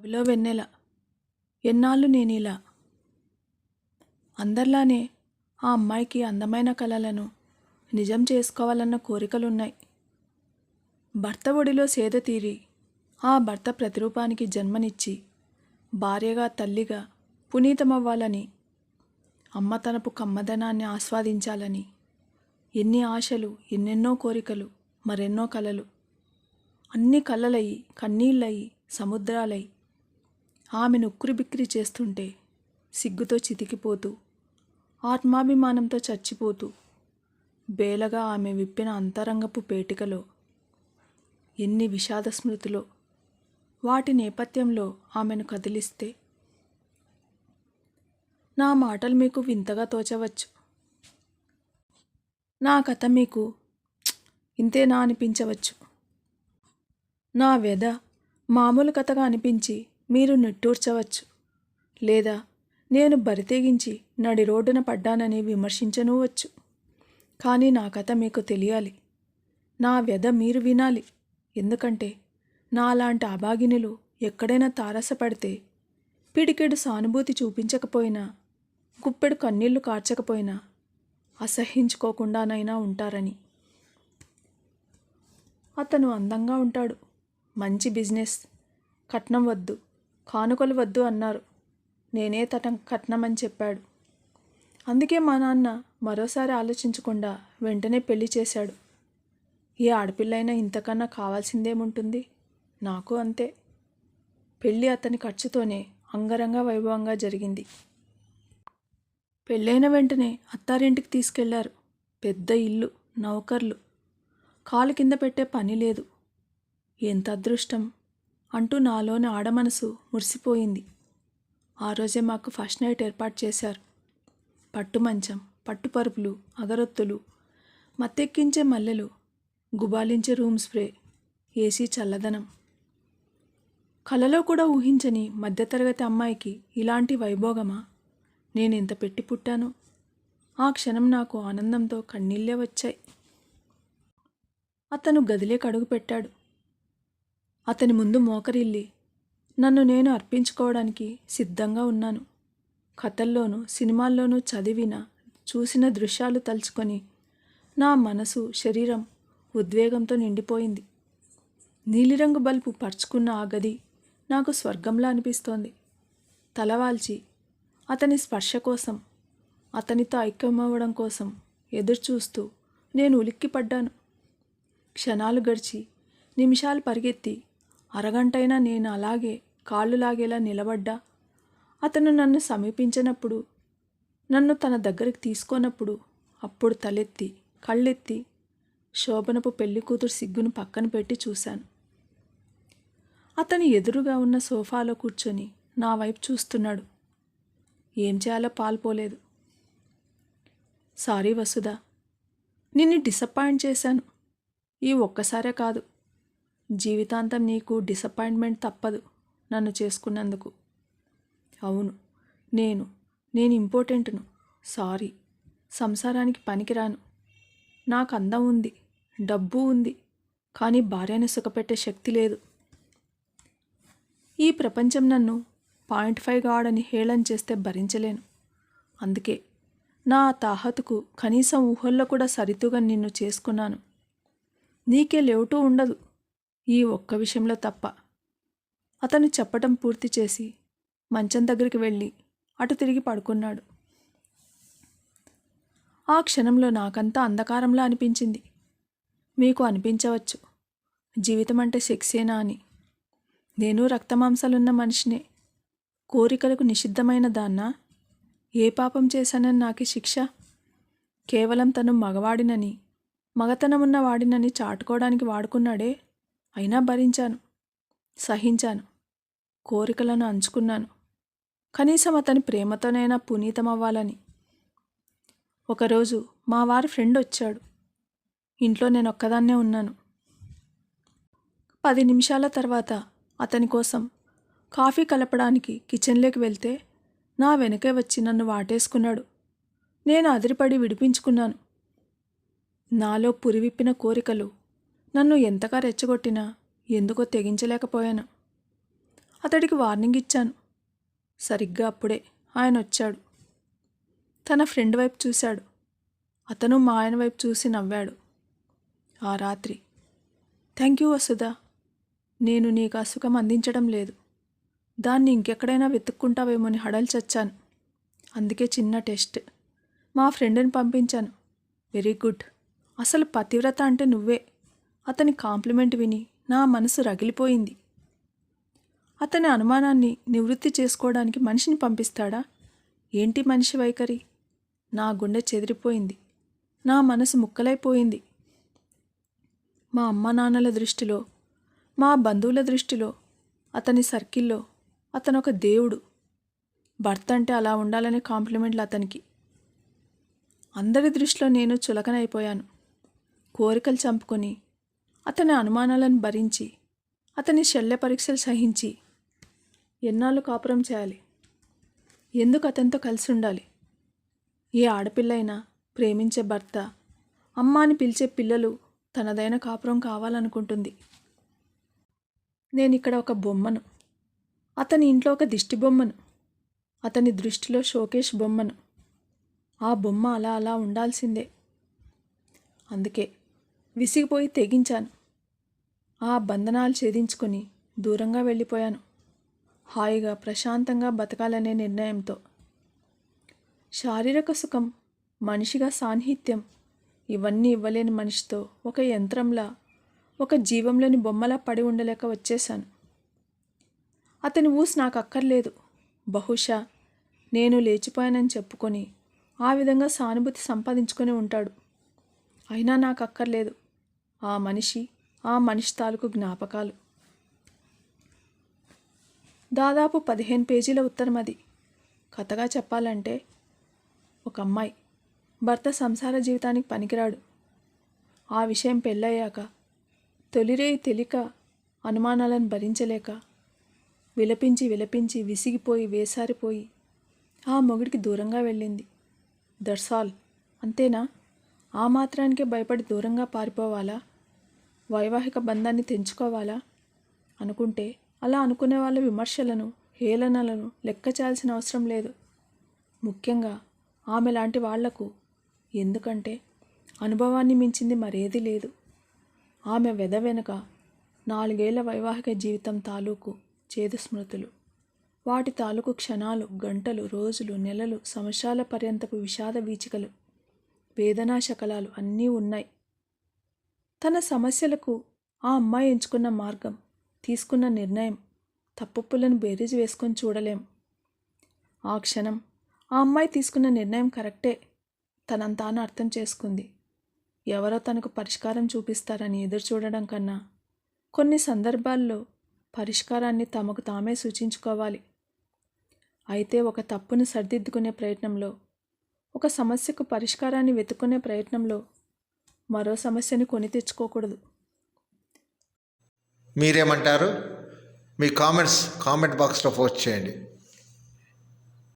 అవిలో వెన్నెల. ఎన్నాళ్ళు నేను ఇలా అందరిలానే ఆ అమ్మాయికి అందమైన కళలను నిజం చేసుకోవాలన్న కోరికలున్నాయి. భర్త ఒడిలో సేద తీరి ఆ భర్త ప్రతిరూపానికి జన్మనిచ్చి భార్యగా తల్లిగా పునీతమవ్వాలని అమ్మ తనపు కమ్మదనాన్ని ఆస్వాదించాలని ఎన్ని ఆశలు ఎన్నెన్నో కోరికలు మరెన్నో కలలు. అన్ని కలలయి కన్నీళ్ళయి సముద్రాలై ఆమెను ఉక్కిరిబిక్కిరి చేస్తుంటే సిగ్గుతో చితికిపోతూ ఆత్మాభిమానంతో చచ్చిపోతూ బేలగా ఆమె విప్పిన అంతరంగపు పేటికలో ఎన్ని విషాద స్మృతిలో వాటి నేపథ్యంలో ఆమెను కదిలిస్తే. నా మాటలు మీకు వింతగా తోచవచ్చు. నా కథ మీకు ఇంతేనా అనిపించవచ్చు. నా వ్యధ మామూలు కథగా అనిపించి మీరు నిట్టూర్చవచ్చు. లేదా నేను బరితెగించి నడి రోడ్డున పడ్డానని విమర్శించనూవచ్చు. కానీ నా కథ మీకు తెలియాలి. నా వ్యధ మీరు వినాలి. ఎందుకంటే నాలాంటి అభాగినులు ఎక్కడైనా తారసపడితే పిడికెడు సానుభూతి చూపించకపోయినా గుప్పెడు కన్నీళ్ళు కార్చకపోయినా అసహించుకోకుండానైనా ఉంటారని. అతను అందంగా ఉంటాడు. మంచి బిజినెస్. కట్నం వద్దు. కానుకలు వద్దు అన్నారు. నేనే తటం కట్నం అని చెప్పాడు. అందుకే మా నాన్న మరోసారి ఆలోచించకుండా వెంటనే పెళ్ళి చేశాడు. ఏ ఆడపిల్లైనా ఇంతకన్నా కావాల్సిందేముంటుంది? నాకు అంతే. పెళ్ళి అతని ఖర్చుతోనే అంగరంగ వైభవంగా జరిగింది. పెళ్ళైన వెంటనే అత్తారింటికి తీసుకెళ్ళారు. పెద్ద ఇల్లు నౌకర్లు. కాలు కింద పెట్టే పని లేదు. ఎంత అదృష్టం! అంటూ నాలోని ఆడమనసు మురిసిపోయింది. ఆ రోజే మాకు ఫస్ట్ నైట్ ఏర్పాటు చేశారు. పట్టు మంచం పట్టు పరుపులు అగరొత్తులు మత్తెక్కించే మల్లెలు గుబాలించే రూమ్ స్ప్రే ఏసీ చల్లదనం. కలలో కూడా ఊహించని మధ్యతరగతి అమ్మాయికి ఇలాంటి వైభోగమా? నేను ఇంత పెట్టి పుట్టాను. ఆ క్షణం నాకు ఆనందంతో కన్నీళ్ళే వచ్చాయి. అతను గదిలే అడుగు పెట్టాడు. అతని ముందు మోకరిల్లి నన్ను నేను అర్పించుకోవడానికి సిద్ధంగా ఉన్నాను. కథల్లోనూ సినిమాల్లోనూ చదివిన చూసిన దృశ్యాలు తలుచుకొని నా మనసు శరీరం ఉద్వేగంతో నిండిపోయింది. నీలిరంగు బల్బు పరుచుకున్న ఆ గది నాకు స్వర్గంలా అనిపిస్తోంది. తలవాల్చి అతని స్పర్శ కోసం అతనితో ఐక్యమవ్వడం కోసం ఎదురుచూస్తూ నేను ఉలిక్కిపడ్డాను. క్షణాలు గడిచి నిమిషాలు పరిగెత్తి అరగంటైనా నేను అలాగే కాళ్ళు లాగేలా నిలబడ్డా. అతను నన్ను సమీపించినప్పుడు నన్ను తన దగ్గరికి తీసుకోనప్పుడు అప్పుడు తలెత్తి కళ్ళెత్తి శోభనపు పెళ్ళి కూతురు సిగ్గును పక్కన పెట్టి చూశాను. అతను ఎదురుగా ఉన్న సోఫాలో కూర్చొని నా వైపు చూస్తున్నాడు. ఏం చేయాలో పాల్పోలేదు. సారీ వసుధ నిన్ను డిసప్పాయింట్ చేశాను. ఈ ఒక్కసారే కాదు. జీవితాంతం నీకు డిసప్పాయింట్మెంట్ తప్పదు నన్ను చేసుకున్నందుకు. అవును నేను నేను ఇంపార్టెంట్ను. సారీ సంసారానికి పనికిరాను. నాకు అందం ఉంది డబ్బు ఉంది కానీ భార్యను సుఖపెట్టే శక్తి లేదు. ఈ ప్రపంచం నన్ను పాయింట్ ఫైవ్ గాడని హేళన చేస్తే భరించలేను. అందుకే నా తాహతుకు కనీసం ఊహల్లో కూడా సరితుగా నిన్ను చేసుకున్నాను. నీకే లేవుటూ ఉండదు. ఈ ఒక్క విషయంలో తప్ప. అతను చెప్పటం పూర్తి చేసి మంచం దగ్గరికి వెళ్ళి అటు తిరిగి పడుకున్నాడు. ఆ క్షణంలో నాకంతా అంధకారంలా అనిపించింది. మీకు అనిపించవచ్చు. జీవితం అంటే సెక్సేనా అని. నేను రక్తమాంసాలున్న మనిషినే. కోరికలకు నిషిద్ధమైన దాన్నా? ఏ పాపం చేశానని నాకు శిక్ష? కేవలం తను మగవాడినని మగతనమున్న వాడినని చాటుకోవడానికి వాడుకున్నాడే? అయినా భరించాను సహించాను కోరికలను అంచుకున్నాను. కనీసం అతని ప్రేమతోనైనా పునీతమవ్వాలని. ఒకరోజు మా వారి ఫ్రెండ్ వచ్చాడు. ఇంట్లో నేను ఒక్కదాన్నే ఉన్నాను. పది నిమిషాల తర్వాత అతని కోసం కాఫీ కలపడానికి కిచెన్లోకి వెళ్తే నా వెనకే వచ్చి నన్ను వాటేసుకున్నాడు. నేను అదిరిపడి విడిపించుకున్నాను. నాలో పురివిప్పిన కోరికలు నన్ను ఎంతగా రెచ్చగొట్టినా ఎందుకో తెగించలేకపోయాను. అతడికి వార్నింగ్ ఇచ్చాను. సరిగ్గా అప్పుడే ఆయన వచ్చాడు. తన ఫ్రెండ్ వైపు చూశాడు. అతను మా ఆయన వైపు చూసి నవ్వాడు. ఆ రాత్రి థ్యాంక్ యూ వసుధ. నేను నీకు ఆ సుఖం అందించడం లేదు. దాన్ని ఇంకెక్కడైనా వెతుక్కుంటావేమోని హడలు చచ్చాను. అందుకే చిన్న టెస్ట్. మా ఫ్రెండ్ని పంపించాను. Very good. అసలు పతివ్రత అంటే నువ్వే. అతని కాంప్లిమెంట్ విని నా మనసు రగిలిపోయింది. అతని అనుమానాన్ని నివృత్తి చేసుకోవడానికి మనిషిని పంపిస్తాడా? ఏంటి మనిషి వైఖరి? నా గుండె చెదిరిపోయింది. నా మనసు ముక్కలైపోయింది. మా అమ్మ నాన్నల దృష్టిలో మా బంధువుల దృష్టిలో అతని సర్కిల్లో అతను ఒక దేవుడు. భర్త అంటే అలా ఉండాలనే కాంప్లిమెంట్లు అతనికి. అందరి దృష్టిలో నేను చులకనైపోయాను. కోరికలు చంపుకొని అతని అనుమానాలను భరించి అతని శల్య పరీక్షలు సహించి ఎన్నాళ్ళు కాపురం చేయాలి? ఎందుకు అతనితో కలిసి ఉండాలి? ఏ ఆడపిల్లైనా ప్రేమించే భర్త అమ్మ అని పిలిచే పిల్లలు తనదైన కాపురం కావాలనుకుంటుంది. నేను ఇక్కడ ఒక బొమ్మను అతని ఇంట్లో ఒక దిష్టి బొమ్మను అతని దృష్టిలో షోకేష్ బొమ్మను. ఆ బొమ్మ అలా అలా ఉండాల్సిందే. అందుకే విసిగిపోయి తెగించాను. ఆ బంధనాలు ఛేదించుకొని దూరంగా వెళ్ళిపోయాను. హాయిగా ప్రశాంతంగా బతకాలనే నిర్ణయంతో. శారీరక సుఖం మనిషిగా సాన్నిహిత్యం ఇవన్నీ ఇవ్వలేని మనిషితో ఒక యంత్రంలా ఒక జీవంలోని బొమ్మలా పడి ఉండలేక వచ్చేశాను. అతని ఊసి నాకు అక్కర్లేదు బహుశా నేను లేచిపోయానని చెప్పుకొని ఆ విధంగా సానుభూతి సంపాదించుకొని ఉంటాడు. అయినా నాకు అక్కర్లేదు ఆ మనిషి ఆ మనిషి తాలూకు జ్ఞాపకాలు. దాదాపు పదిహేను పేజీల ఉత్తరం అది. కథగా చెప్పాలంటే ఒక అమ్మాయి భర్త సంసార జీవితానికి పనికిరాడు. ఆ విషయం పెళ్ళయ్యాక తొలిరే తెలియక అనుమానాలను భరించలేక విలపించి విలపించి విసిగిపోయి వేసారిపోయి ఆ మొగుడికి దూరంగా వెళ్ళింది. That's all. అంతేనా? ఆ మాత్రానికే భయపడి దూరంగా పారిపోవాలా? వైవాహిక బంధాన్ని తెంచుకోవాలా? అనుకుంటే అలా అనుకునే వాళ్ళ విమర్శలను హేళనలను లెక్క చేయాల్సిన అవసరం లేదు. ముఖ్యంగా ఆమె లాంటి వాళ్ళకు. ఎందుకంటే అనుభవాన్ని మించింది మరేది లేదు. ఆమె వెద వెనుక నాలుగేళ్ళ వైవాహిక జీవితం తాలూకు చేదు స్మృతులు. వాటి తాలూకు క్షణాలు గంటలు రోజులు నెలలు సంవత్సరాల పర్యంతపు విషాద వీచికలు వేదనా శకలాలు అన్నీ ఉన్నాయి. తన సమస్యలకు ఆ అమ్మాయి ఎంచుకున్న మార్గం తీసుకున్న నిర్ణయం తప్పులను బేరీజ్ వేసుకొని చూడలేం. ఆ క్షణం ఆ అమ్మాయి తీసుకున్న నిర్ణయం కరెక్టే. తనంతాను అర్థం చేసుకుంది. ఎవరో తనకు పరిష్కారం చూపిస్తారని ఎదురు చూడడం కన్నా కొన్ని సందర్భాల్లో పరిష్కారాన్ని తమకు తామే సూచించుకోవాలి. అయితే ఒక తప్పును సరిదిద్దుకునే ప్రయత్నంలో ఒక సమస్యకు పరిష్కారాన్ని వెతుక్కునే ప్రయత్నంలో మరో సమస్యని కొని తెచ్చుకోకూడదు. మీరేమంటారు? మీ కామెంట్స్ కామెంట్ బాక్స్లో పోస్ట్ చేయండి.